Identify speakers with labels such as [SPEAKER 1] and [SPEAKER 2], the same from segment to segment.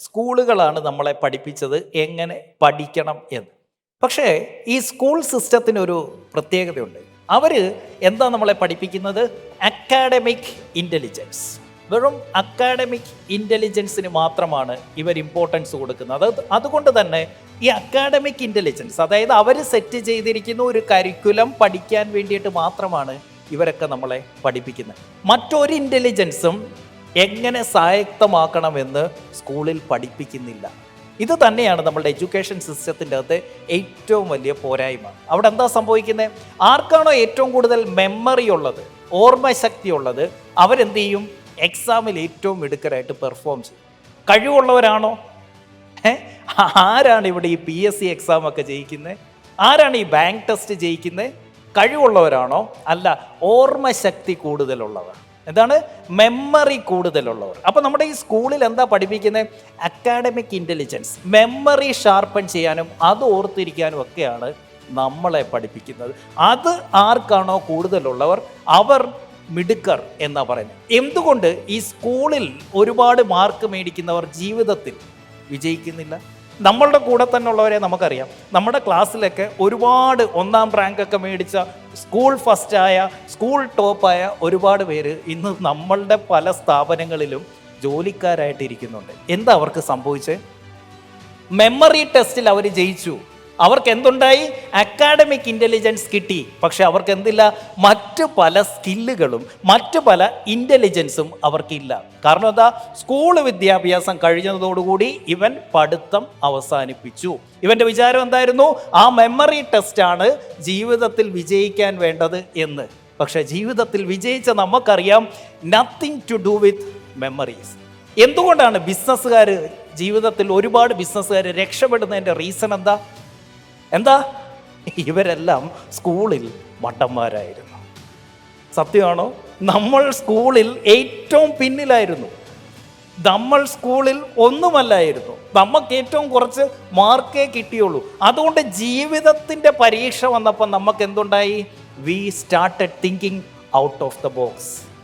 [SPEAKER 1] സ്കൂളുകളാണ് നമ്മളെ പഠിപ്പിച്ചത് എങ്ങനെ പഠിക്കണം എന്ന്. പക്ഷേ ഈ സ്കൂൾ സിസ്റ്റത്തിനൊരു പ്രത്യേകതയുണ്ട്. അവർ എന്താ നമ്മളെ പഠിപ്പിക്കുന്നത്? അക്കാഡമിക് ഇന്റലിജൻസ് വെറും അക്കാഡമിക് ഇന്റലിജൻസിന് മാത്രമാണ് ഇവർ ഇമ്പോർട്ടൻസ് കൊടുക്കുന്നത്. അത് അതുകൊണ്ട് തന്നെ ഈ അക്കാഡമിക് ഇന്റലിജൻസ് അതായത് അവർ സെറ്റ് ചെയ്തിരിക്കുന്ന ഒരു കരിക്കുലം പഠിക്കാൻ വേണ്ടിയിട്ട് മാത്രമാണ് ഇവരൊക്കെ നമ്മളെ പഠിപ്പിക്കുന്നത്. മറ്റൊരു ഇന്റലിജൻസും എങ്ങനെ സ്വായക്തമാക്കണമെന്ന് സ്കൂളിൽ പഠിപ്പിക്കുന്നില്ല. ഇത് തന്നെയാണ് നമ്മളുടെ എഡ്യൂക്കേഷൻ സിസ്റ്റത്തിന്റെ അകത്ത് ഏറ്റവും വലിയ പോരായ്മ. അവിടെ എന്താ സംഭവിക്കുന്നത് ആർക്കാണോ ഏറ്റവും കൂടുതൽ മെമ്മറി ഉള്ളത് ഓർമ്മശക്തി ഉള്ളത് അവരെന്ത് ചെയ്യും? എക്സാമിൽ ഏറ്റവും മിടുക്കരായിട്ട് പെർഫോം ചെയ്യും. കഴിവുള്ളവരാണോ? ആരാണ് ഇവിടെ ഈ പി എസ് സി എക്സാം ഒക്കെ ജയിക്കുന്നത് ആരാണ് ഈ ബാങ്ക് ടെസ്റ്റ് ജയിക്കുന്നത് കഴിവുള്ളവരാണോ? അല്ല ഓർമ്മശക്തി കൂടുതലുള്ളവർ എന്താണ്? മെമ്മറി കൂടുതലുള്ളവർ. അപ്പോൾ നമ്മുടെ ഈ സ്കൂളിൽ എന്താ പഠിപ്പിക്കുന്നത് അക്കാഡമിക് ഇന്റലിജൻസ് മെമ്മറി ഷാർപ്പൺ ചെയ്യാനും അത് ഓർത്തിരിക്കാനും ഒക്കെയാണ് നമ്മളെ പഠിപ്പിക്കുന്നത്. അത് ആർക്കാണോ കൂടുതലുള്ളവർ? അവർ മിടുക്കർ എന്നാ പറയുന്നത്. എന്തുകൊണ്ട് ഈ സ്കൂളിൽ ഒരുപാട് മാർക്ക് മേടിക്കുന്നവർ ജീവിതത്തിൽ വിജയിക്കുന്നില്ല? നമ്മളുടെ കൂടെ തന്നെ ഉള്ളവരെ നമുക്കറിയാം. നമ്മുടെ ക്ലാസ്സിലൊക്കെ ഒരുപാട് ഒന്നാം റാങ്കൊക്കെ മേടിച്ച സ്കൂൾ ഫസ്റ്റായ സ്കൂൾ ടോപ്പായ ഒരുപാട് പേര് ഇന്ന് നമ്മളുടെ പല സ്ഥാപനങ്ങളിലും ജോലിക്കാരായിട്ടിരിക്കുന്നുണ്ട്. എന്താ അവർക്ക് സംഭവിച്ചത്? മെമ്മറി ടെസ്റ്റിൽ അവർ ജയിച്ചു. അവർക്ക് എന്തുണ്ടായി അക്കാഡമിക് ഇന്റലിജൻസ് കിട്ടി. പക്ഷെ അവർക്ക് എന്തില്ല മറ്റു പല സ്കില്ലുകളും മറ്റു പല ഇന്റലിജൻസും അവർക്കില്ല. കാരണം എന്താ? സ്കൂൾ വിദ്യാഭ്യാസം കഴിഞ്ഞതോടുകൂടി ഇവൻ പഠിത്തം അവസാനിപ്പിച്ചു. ഇവന്റെ വിചാരം എന്തായിരുന്നു? ആ മെമ്മറി ടെസ്റ്റാണ് ജീവിതത്തിൽ വിജയിക്കാൻ വേണ്ടത് എന്ന്. പക്ഷേ ജീവിതത്തിൽ വിജയിച്ച നമുക്കറിയാം nothing to do with memories എന്തുകൊണ്ടാണ് ബിസിനസ്സുകാർ ജീവിതത്തിൽ ഒരുപാട് ബിസിനസ്സുകാർ രക്ഷപ്പെടുന്നതിന്റെ റീസൺ എന്താ? എന്താ? ഇവരെല്ലാം സ്കൂളിൽ മട്ടന്മാരായിരുന്നു സത്യമാണോ? നമ്മൾ സ്കൂളിൽ ഏറ്റവും പിന്നിലായിരുന്നു. നമ്മൾ സ്കൂളിൽ ഒന്നുമല്ലായിരുന്നു. നമുക്ക് ഏറ്റവും കുറച്ച് മാർക്കേ കിട്ടിയുള്ളൂ. അതുകൊണ്ട് ജീവിതത്തിന്റെ പരീക്ഷ വന്നപ്പോൾ നമുക്ക് എന്തുണ്ടായി we started thinking out of the box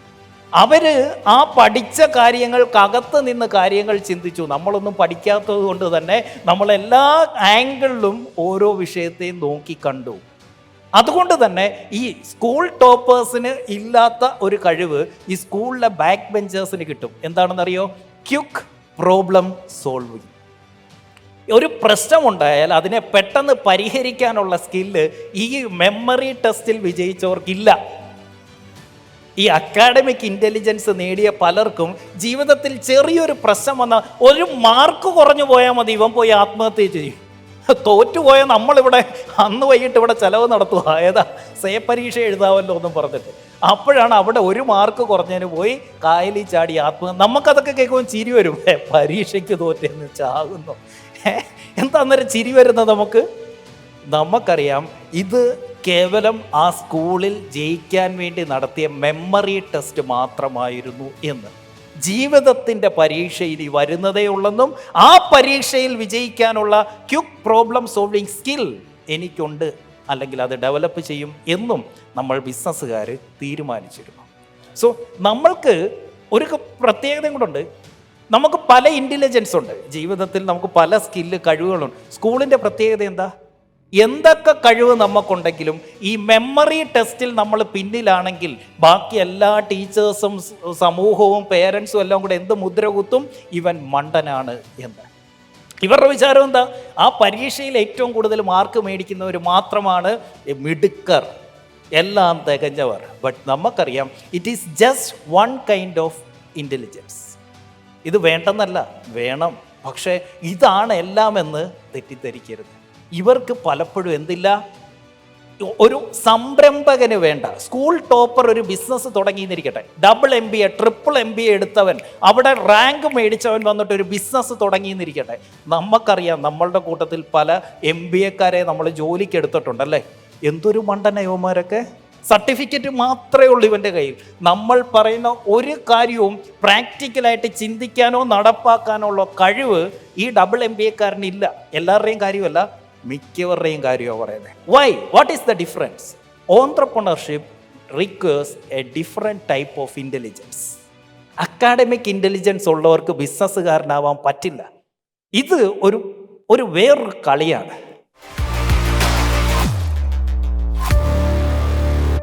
[SPEAKER 1] അവർ ആ പഠിച്ച കാര്യങ്ങൾക്കകത്ത് നിന്ന് കാര്യങ്ങൾ ചിന്തിച്ചു. നമ്മളൊന്നും പഠിക്കാത്തത് കൊണ്ട് തന്നെ നമ്മളെല്ലാ ആംഗിളിലും ഓരോ വിഷയത്തെയും നോക്കി കണ്ടു. അതുകൊണ്ട് തന്നെ ഈ സ്കൂൾ ടോപ്പേഴ്സിന് ഇല്ലാത്ത ഒരു കഴിവ് ഈ സ്കൂളിലെ ബാക്ക് ബെഞ്ചേഴ്സിന് കിട്ടും. എന്താണെന്നറിയോ? Quick problem solving. ഒരു പ്രശ്നമുണ്ടായാൽ അതിനെ പെട്ടെന്ന് പരിഹരിക്കാനുള്ള സ്കില്ല് ഈ മെമ്മറി ടെസ്റ്റിൽ വിജയിച്ചവർക്കില്ല. ഈ അക്കാഡമിക് ഇന്റലിജൻസ് നേടിയ പലർക്കും ജീവിതത്തിൽ ചെറിയൊരു പ്രശ്നം വന്ന ഒരു മാർക്ക് കുറഞ്ഞു പോയാൽ മതി ഇവൻ പോയി ആത്മഹത്യ ചെയ്യും. തോറ്റുപോയ നമ്മളിവിടെ അന്ന് വൈകിട്ട് ഇവിടെ ചിലവ് നടത്തുക. ഏതാ? സേ പരീക്ഷ എഴുതാമല്ലോ എന്നും പറഞ്ഞിട്ട്. അപ്പോഴാണ് അവിടെ ഒരു മാർക്ക് കുറഞ്ഞതിന് പോയി കായലിൽ ചാടി ആത്മഹത്യ നമുക്കതൊക്കെ കേൾക്കുമ്പോൾ ചിരി വരും. പരീക്ഷയ്ക്ക് തോറ്റെന്ന് ചാകുന്നു എന്താ അന്നേരം ചിരി വരുന്നത് നമുക്ക്? നമുക്കറിയാം ഇത് കേവലം ആ സ്കൂളിൽ ജയിക്കാൻ വേണ്ടി നടത്തിയ മെമ്മറി ടെസ്റ്റ് മാത്രമായിരുന്നു എന്ന്. ജീവിതത്തിന്റെ പരീക്ഷ ഇനി വരുന്നതേ ഉള്ളെന്നും ആ പരീക്ഷയിൽ വിജയിക്കാനുള്ള ക്യുക്ക് പ്രോബ്ലം സോൾവിങ് സ്കിൽ എനിക്കുണ്ട് അല്ലെങ്കിൽ അത് ഡെവലപ്പ് ചെയ്യും എന്നും നമ്മൾ ബിസിനസ്സുകാർ തീരുമാനിച്ചിരുന്നു. സോ നമ്മൾക്ക് ഒരു പ്രത്യേകതയും കൂടെ നമുക്ക് പല ഇന്റലിജൻസ് ഉണ്ട്. ജീവിതത്തിൽ നമുക്ക് പല സ്കില്ല് കഴിവുകളുണ്ട്. സ്കൂളിന്റെ പ്രത്യേകത എന്താ? എന്തൊക്കെ കഴിവ് നമുക്കുണ്ടെങ്കിലും ഈ മെമ്മറി ടെസ്റ്റിൽ നമ്മൾ പിന്നിലാണെങ്കിൽ ബാക്കി എല്ലാ ടീച്ചേഴ്സും സമൂഹവും പേരൻസും എല്ലാം കൂടെ എന്ത് മുദ്ര കുത്തും? ഇവൻ മണ്ടനാണ് എന്ന്. ഇവരുടെ വിചാരം എന്താ? ആ പരീക്ഷയിൽ ഏറ്റവും കൂടുതൽ മാർക്ക് മേടിക്കുന്നവർ മാത്രമാണ് മിടുക്കർ. എല്ലാം തികഞ്ഞവർ. ബട്ട് നമുക്കറിയാം it is just one kind of intelligence ഇത് വേണ്ടെന്നല്ല വേണം. പക്ഷേ ഇതാണ് എല്ലാമെന്ന് തെറ്റിദ്ധരിക്കരുത്. ഇവർക്ക് പലപ്പോഴും എന്തില്ല? ഒരു സംരംഭകന് വേണ്ട. സ്കൂൾ ടോപ്പർ ഒരു business തുടങ്ങിയെന്നിരിക്കട്ടെ double M B A triple M B A എടുത്തവൻ അവിടെ റാങ്ക് മേടിച്ചവൻ വന്നിട്ട് ഒരു ബിസിനസ് തുടങ്ങിയെന്നിരിക്കട്ടെ നമുക്കറിയാം നമ്മളുടെ കൂട്ടത്തിൽ പല എം ബി എക്കാരെ നമ്മൾ ജോലിക്ക് എടുത്തിട്ടുണ്ടല്ലേ? എന്തൊരു മണ്ടനയോമാരൊക്കെ സർട്ടിഫിക്കറ്റ് മാത്രമേ ഉള്ളൂ ഇവന്റെ കയ്യിൽ. നമ്മൾ പറയുന്ന ഒരു കാര്യവും പ്രാക്ടിക്കലായിട്ട് ചിന്തിക്കാനോ നടപ്പാക്കാനോ ഉള്ള കഴിവ് ഈ ഡബിൾ എം ബി എക്കാരനില്ല എല്ലാവരുടെയും കാര്യമല്ല. മിക്കവരുടെയും കാര്യമാണ് പറയുന്നത്. Why what is the difference entrepreneurship requires a different type of intelligence academic intelligence ഉള്ളവർക്ക് ബിസിനസ്സുകാരനാവാൻ പറ്റില്ല. ഇത് ഒരു ഒരു വേറൊരു കളിയാണ്.